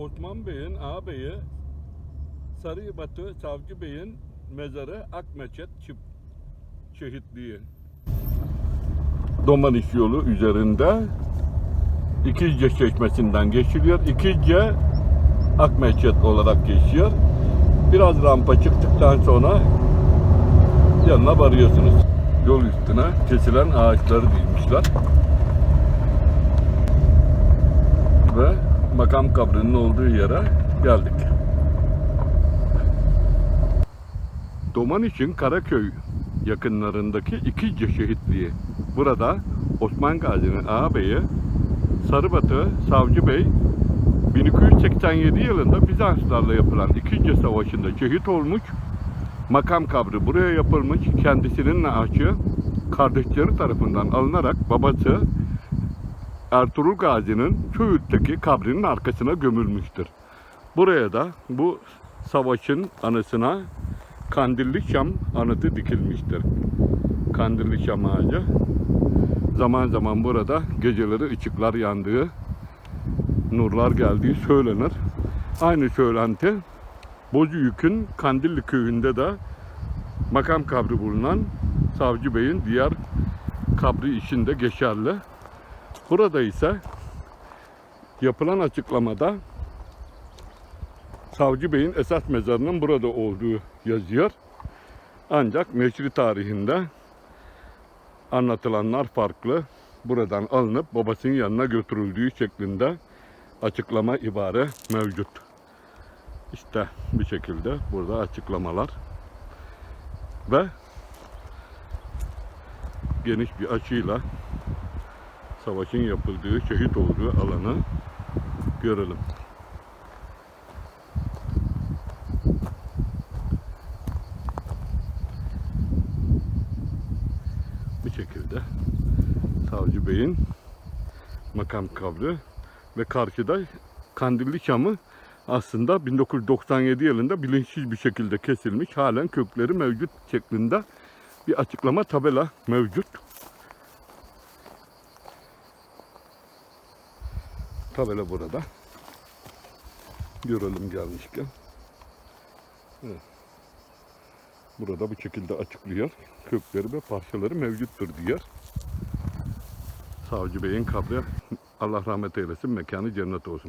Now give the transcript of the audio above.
Osman Bey'in ağabeyi Sarıbatı Savcı Bey'in mezarı Akmeçet Çip şehitliği. Domaniş yolu üzerinde İkizce Çeşmesi'nden geçiliyor. İkizce Akmeçet olarak geçiyor. Biraz rampa çıktıktan sonra yanına varıyorsunuz. Yol üstüne kesilen ağaçları dizmişler. Ve makam kabrinin olduğu yere geldik. Doman için Karaköy yakınlarındaki İkizce şehitliği. Burada Osman Gazi'nin ağabeyi Sarıbatı Savcı Bey 1287 yılında Bizanslarla yapılan İkinci Savaşı'nda şehit olmuş. Makam kabri buraya yapılmış. Kendisinin naaşı kardeşleri tarafından alınarak babası Ertuğrul Gazi'nin Söğüt'teki kabrinin arkasına gömülmüştür. Buraya da bu savaşın anısına Kandilli Şam anıtı dikilmiştir. Kandilli Şam ağacı. Zaman zaman burada geceleri ışıklar yandığı, nurlar geldiği söylenir. Aynı söylenti Bozüyük'ün Kandilli köyünde de makam kabri bulunan Savcı Bey'in diğer kabri içinde geçerli. Burada ise yapılan açıklamada Savcı Bey'in esas mezarının burada olduğu yazıyor. Ancak neşri tarihinde anlatılanlar farklı. Buradan alınıp babasının yanına götürüldüğü şeklinde açıklama ibare mevcut. İşte bir şekilde burada açıklamalar ve geniş bir açıyla savaşın yapıldığı, şehit olduğu alanı görelim. Bu şekilde Savcı Bey'in makam kabri ve karşıda Kandilli Çamı aslında 1997 yılında bilinçsiz bir şekilde kesilmiş. Halen kökleri mevcut şeklinde bir açıklama tabela mevcut. Tabela burada. Görelim gelmişken. Burada bu şekilde açıklıyor. Kökleri ve parçaları mevcuttur diyor. Savcı Bey'in kabri Allah rahmet eylesin, mekanı cennet olsun.